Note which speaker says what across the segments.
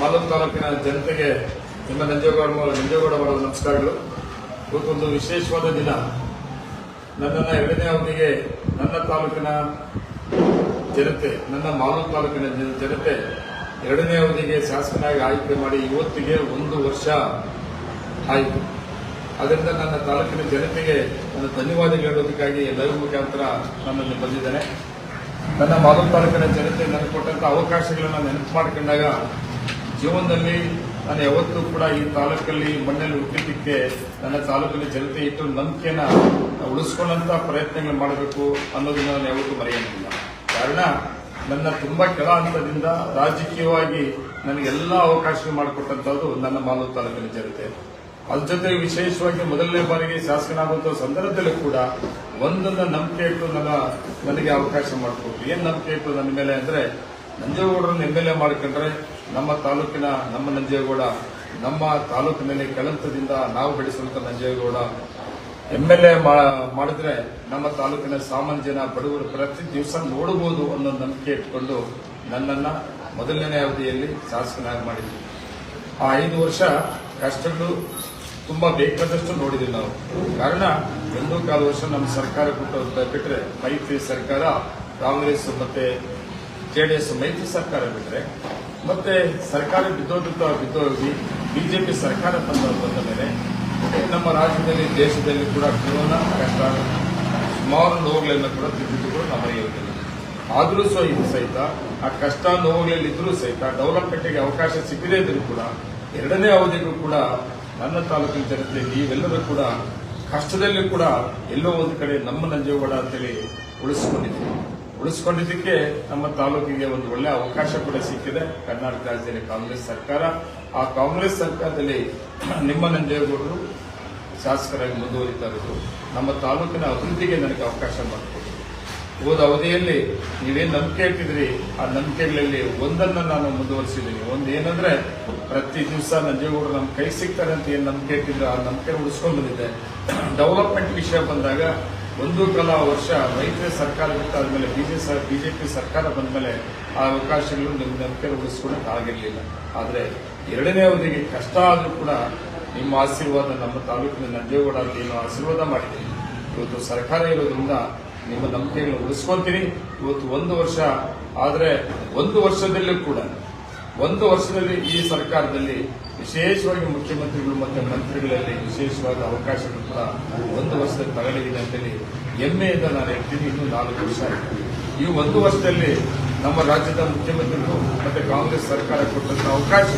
Speaker 1: ಮಾಲೂರು ತಾಲೂಕಿನ ಜನತೆಗೆ ನಿಮ್ಮ ನಂಜೇಗೌಡ ನಂಜೇಗೌಡ ಅವರ ನಮಸ್ಕಾರಗಳು. ಇವತ್ತೊಂದು ವಿಶೇಷವಾದ ದಿನ. ನನ್ನನ್ನು ಎರಡನೇ ಅವಧಿಗೆ ನನ್ನ ತಾಲೂಕಿನ ಜನತೆ, ನನ್ನ ಮಾಲೂರು ತಾಲೂಕಿನ ಜನ- ಜನತೆ ಎರಡನೇ ಅವಧಿಗೆ ಶಾಸಕನಾಗಿ ಆಯ್ಕೆ ಮಾಡಿ ಇವತ್ತಿಗೆ ಒಂದು ವರ್ಷ ಆಯಿತು. ಅದರಿಂದ ನನ್ನ ತಾಲೂಕಿನ ಜನತೆಗೆ ನನ್ನ ಧನ್ಯವಾದ ಹೇಳೋದಕ್ಕಾಗಿ ಲೈವ್ ಮುಖಾಂತರ ನನ್ನಲ್ಲಿ ಬಂದಿದ್ದೇನೆ. ನನ್ನ ಮಾಲೂರು ತಾಲೂಕಿನ ಜನತೆ ನನಗೆ ಕೊಟ್ಟಂಥ ಅವಕಾಶಗಳನ್ನು ನೆನಪು ಮಾಡಿಕೊಂಡಾಗ ಜೀವನದಲ್ಲಿ ನಾನು ಯಾವತ್ತೂ ಕೂಡ ಈ ತಾಲೂಕಲ್ಲಿ ಮಣ್ಣಲ್ಲಿ ಹುಟ್ಟಿದ್ದಕ್ಕೆ ನನ್ನ ತಾಲೂಕಲ್ಲಿ ಜನತೆ ಇಟ್ಟು ನಂಬಿಕೆನ ಉಳಿಸ್ಕೊಂಡಂತ ಪ್ರಯತ್ನಗಳು ಮಾಡಬೇಕು ಅನ್ನೋದನ್ನ ನಾನು ಯಾವತ್ತೂ ಮರೆಯೋದಿಲ್ಲ ಕಾರಣ, ನನ್ನ ತುಂಬಾ ಕೆಲ ಹಂತದಿಂದ ರಾಜಕೀಯವಾಗಿ ನನಗೆಲ್ಲ ಅವಕಾಶಗಳು ಮಾಡಿಕೊಟ್ಟಂತದ್ದು ನನ್ನ ಮಾಲೂರು ತಾಲೂಕಿನ ಜನತೆ ಅದ್ರ ಜೊತೆ ವಿಶೇಷವಾಗಿ ಮೊದಲನೇ ಬಾರಿಗೆ ಶಾಸಕನಾಗುವಂತಹ ಸಂದರ್ಭದಲ್ಲೂ ಕೂಡ ಒಂದೊಂದು ನಂಬಿಕೆ ಇಟ್ಟು ನನ್ನ, ನನಗೆ ಅವಕಾಶ ಮಾಡಿಕೊಟ್ರು. ಏನ್ ನಂಬಿಕೆ ಇಟ್ಟು ನನ್ನ ಮೇಲೆ ಅಂದ್ರೆ ನಂಜೇಗೌಡರನ್ನ ಎಂ ಎಲ್ ಎ ಮಾಡ್ಕೊಂಡ್ರೆ ನಮ್ಮ ತಾಲೂಕಿನ ನಮ್ಮ ನಂಜೇಗೌಡ, ನಮ್ಮ ತಾಲೂಕಿನಲ್ಲಿ ಕೆಳಂತದಿಂದ ನಾವು ಬೆಳೆಸುವಂತ ನಂಜೇಗೌಡ. ಎಂ ಮಾಡಿದ್ರೆ ನಮ್ಮ ತಾಲೂಕಿನ ಸಾಮಾನ್ಯ ಜನ ಬಡವರು ಪ್ರತಿ ದಿವಸ ನೋಡಬಹುದು ಅನ್ನೋ ನಂಬಿಕೆ ಇಟ್ಕೊಂಡು ನನ್ನನ್ನ ಮೊದಲನೇ ಅವಧಿಯಲ್ಲಿ ಶಾಸಕನಾಗಿ ಮಾಡಿದ್ವಿ. ಆ ಐದು ವರ್ಷ ಕಷ್ಟಗಳು ತುಂಬಾ ಬೇಕಾದಷ್ಟು ನೋಡಿದ್ವಿ ನಾವು. ಕಾರಣ, ಒಂದು ಕಾಲು ವರ್ಷ ನಮ್ಮ ಸರ್ಕಾರ ಕೊಟ್ಟು ಬಿಟ್ರೆ ಮೈತ್ರಿ ಸರ್ಕಾರ, ಕಾಂಗ್ರೆಸ್ ಮತ್ತೆ ಜೆಡಿಎಸ್ ಮೈತ್ರಿ ಸರ್ಕಾರ ಬಿಟ್ರೆ ಮತ್ತೆ ಸರ್ಕಾರ ಬಿದ್ದೋದಂತ ಬಿದ್ದೋಗಿ ಬಿಜೆಪಿ ಸರ್ಕಾರ ಬಂದ ಬಂದ ಮೇಲೆ ನಮ್ಮ ರಾಜ್ಯದಲ್ಲಿ, ದೇಶದಲ್ಲಿ ಕೂಡ ಕೊರೋನಾ ಕಷ್ಟ, ಸುಮಾರು ನೋವುಗಳನ್ನು ಕೂಡ ತಿದ್ದಿದ್ದು ಕೂಡ ನಮ್ಮ ಮರೆಯುವುದಿಲ್ಲ ಆದರೂ ಸಹ ಇದು ಸಹಿತ, ಆ ಕಷ್ಟ ನೋವುಗಳಲ್ಲಿದ್ದರೂ ಸಹಿತ ಡೆವಲಪ್ಮೆಂಟ್ಗೆ ಅವಕಾಶ ಸಿಗದೇ ಇದ್ರೂ ಕೂಡ ಎರಡನೇ ಅವಧಿಗೂ ಕೂಡ ನನ್ನ ತಾಲೂಕಿನ ಜನತೆ, ನೀವೆಲ್ಲರೂ ಕೂಡ ಕಷ್ಟದಲ್ಲಿ ಕೂಡ ಎಲ್ಲೋ ಒಂದು ಕಡೆ ನಮ್ಮ ನಂಜೇಗೌಡ ಅಂತೇಳಿ ಉಳಿಸಿಕೊಂಡಿದ್ದೀವಿ ಉಳಿಸಿಕೊಂಡಿದ್ದಕ್ಕೆ ನಮ್ಮ ತಾಲೂಕಿಗೆ ಒಂದು ಒಳ್ಳೆ ಅವಕಾಶ ಕೂಡ ಸಿಕ್ಕಿದೆ. ಕರ್ನಾಟಕ ರಾಜ್ಯದಲ್ಲಿ ಕಾಂಗ್ರೆಸ್ ಸರ್ಕಾರ. ಆ ಕಾಂಗ್ರೆಸ್ ಸರ್ಕಾರದಲ್ಲಿ ನಿಮ್ಮ ನಂಜೇಗೌಡರು ಶಾಸಕರಾಗಿ ಮುಂದುವರಿತಾ ಇರೋದು ನಮ್ಮ ತಾಲೂಕಿನ ಅಭಿವೃದ್ಧಿಗೆ ನನಗೆ ಅವಕಾಶ ಮಾಡಿಕೊಡಿ ಹೋದ ಅವಧಿಯಲ್ಲಿ ನೀವೇನು ನಂಬಿಕೆ ಇಟ್ಟಿದ್ರಿ ಆ ನಂಬಿಕೆಗಳಲ್ಲಿ ಒಂದನ್ನು ನಾನು ಮುಂದುವರಿಸಿದ್ದೀನಿ. ಒಂದು ಏನಂದ್ರೆ, ಪ್ರತಿ ದಿವಸ ನಂಜೇಗೌಡರು ನಮ್ಮ ಕೈ ಸಿಗ್ತಾರೆ ಅಂತ ಏನು ನಂಬಿಕೆ ಇಟ್ಟಿದ್ರು, ಆ ನಂಬಿಕೆ ಉಳಿಸ್ಕೊಂಡು ಬಂದಿದ್ದೆ ಡೆವಲಪ್ಮೆಂಟ್ ವಿಷಯ ಬಂದಾಗ ಒಂದು ಕಾಲ ವರ್ಷ ಮೈತ್ರಿ ಸರ್ಕಾರ ಬಿಟ್ಟಾದ್ಮೇಲೆ ಮೇಲೆ ಬಿಜೆಪಿ ಸರ್ಕಾರ ಬಂದ ಮೇಲೆ ಆ ಅವಕಾಶಗಳು ನಿಮ್ಮ ನಂಬಿಕೆ ಉಳಿಸ್ಕೊಳಕ್ ಆಗಿರ್ಲಿಲ್ಲ. ಆದ್ರೆ ಎರಡನೇ ಅವಧಿಗೆ ಕಷ್ಟ ಆದ್ರೂ ಕೂಡ ನಿಮ್ಮ ಆಶೀರ್ವಾದ ನಮ್ಮ ತಾಲೂಕಿನ ನಂಜೇಗೌಡ ಅಂತ ಏನು ಆಶೀರ್ವಾದ ಮಾಡಿದ್ದೀನಿ ಇವತ್ತು ಸರ್ಕಾರ ಇರೋದ್ರಿಂದ ನಿಮ್ಮ ನಂಬಿಕೆಗಳು ಉಳಿಸ್ಕೊಂತೀನಿ. ಇವತ್ತು ಒಂದು ವರ್ಷ, ಆದರೆ ಒಂದು ವರ್ಷದಲ್ಲೂ ಕೂಡ ಒಂದು ವರ್ಷದಲ್ಲಿ ಈ ಸರ್ಕಾರದಲ್ಲಿ ವಿಶೇಷವಾಗಿ ಮುಖ್ಯಮಂತ್ರಿಗಳು ಮತ್ತು ಮಂತ್ರಿಗಳಲ್ಲಿ ವಿಶೇಷವಾದ ಅವಕಾಶಗಳು ಕೂಡ ಒಂದು ವರ್ಷದಲ್ಲಿ ತಗಲಿದೆ ಅಂತೇಳಿ ಹೆಮ್ಮೆಯಿಂದ ನಾನು ಹೇಳ್ತೀನಿ. ಇನ್ನು ನಾಲ್ಕು ವರ್ಷ ಈ ಒಂದು ವರ್ಷದಲ್ಲಿ ನಮ್ಮ ರಾಜ್ಯದ ಮುಖ್ಯಮಂತ್ರಿಗಳು ಮತ್ತು ಕಾಂಗ್ರೆಸ್ ಸರ್ಕಾರ ಕೊಟ್ಟಂತಹ ಅವಕಾಶ,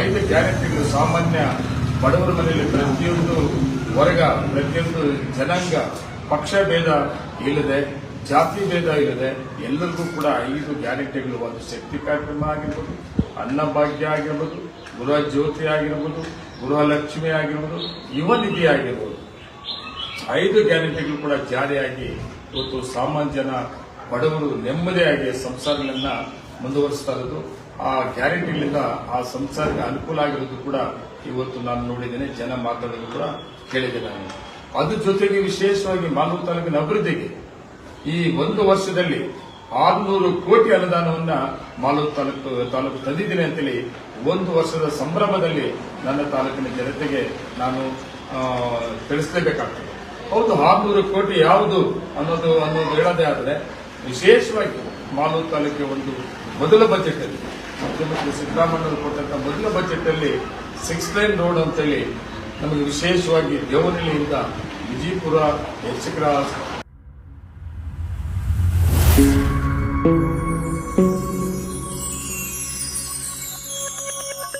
Speaker 1: ಐದು ಗ್ಯಾರಂಟಿಗಳು ಸಾಮಾನ್ಯ ಬಡವರ ಮನೆಯಲ್ಲಿ ಪ್ರತಿಯೊಂದು ವರ್ಗ, ಪ್ರತಿಯೊಂದು ಜನಾಂಗ ಪಕ್ಷ ಭೇದ ಇಲ್ಲದೆ ಜಾತಿ ಭೇದ ಇಲ್ಲದೆ ಎಲ್ಲರಿಗೂ ಕೂಡ ಐದು ಗ್ಯಾರಂಟಿಗಳು ಒಂದು ಶಕ್ತಿ ಕಾರ್ಯಕ್ರಮ ಆಗಿರ್ಬೋದು ಅನ್ನಭಾಗ್ಯ ಆಗಿರ್ಬೋದು, ಗೃಹ ಜ್ಯೋತಿ ಆಗಿರ್ಬೋದು ಗೃಹಲಕ್ಷ್ಮಿ ಆಗಿರ್ಬೋದು, ಯುವ ನಿಧಿ ಆಗಿರ್ಬೋದು. ಐದು ಗ್ಯಾರಂಟಿಗಳು ಕೂಡ ಜಾರಿಯಾಗಿ ಇವತ್ತು ಸಾಮಾನ್ಯ ಜನ ಬಡವರು ನೆಮ್ಮದಿಯಾಗಿ ಸಂಸಾರಗಳನ್ನ ಮುಂದುವರಿಸ್ತಾ ಇರೋದು. ಆ ಗ್ಯಾರಂಟಿಗಳಿಂದ ಆ ಸಂಸಾರಕ್ಕೆ ಅನುಕೂಲ ಆಗಿರೋದು ಕೂಡ ಇವತ್ತು ನಾನು ನೋಡಿದ್ದೇನೆ, ಜನ ಮಾತಾಡೋದು ಕೂಡ ಕೇಳಿದ್ದೇನೆ ನಾನು. ಅದ್ರ ಜೊತೆಗೆ ವಿಶೇಷವಾಗಿ ಮಾನವ ತಾಲೂಕಿನ ಅಭಿವೃದ್ಧಿಗೆ. ಈ ಒಂದು ವರ್ಷದಲ್ಲಿ ಆರುನೂರು ಕೋಟಿ ಅನುದಾನವನ್ನ ಮಾಲೂರು ತಾಲೂಕು ತಾಲೂಕು ತಂದಿದ್ದೀನಿ ಅಂತೇಳಿ ಒಂದು ವರ್ಷದ ಸಂಭ್ರಮದಲ್ಲಿ ನನ್ನ ತಾಲೂಕಿನ ಜನತೆಗೆ ನಾನು ತಿಳಿಸಲೇಬೇಕಾಗ್ತದೆ. ಹೌದು, ಆರುನೂರು ಕೋಟಿ ಯಾವುದು ಅನ್ನೋದು ಅನ್ನೋದು ಹೇಳೋದೇ ಆದರೆ ವಿಶೇಷವಾಗಿ ಮಾಲೂರು ತಾಲೂಕಿಗೆ ಒಂದು ಮೊದಲ ಬಜೆಟ್ ಅಲ್ಲಿ ಮುಖ್ಯಮಂತ್ರಿ ಸಿದ್ದರಾಮಯ್ಯವರು ಕೊಟ್ಟಂತ ಮೊದಲ ಬಜೆಟ್ ಅಲ್ಲಿ ಸಿಕ್ಸ್ ಲೈನ್ ರೋಡ್ ಅಂತೇಳಿ ನಮಗೆ ವಿಶೇಷವಾಗಿ ದೇವನಹಳ್ಳಿಯಿಂದ ವಿಜಯಪುರ ಎಚ್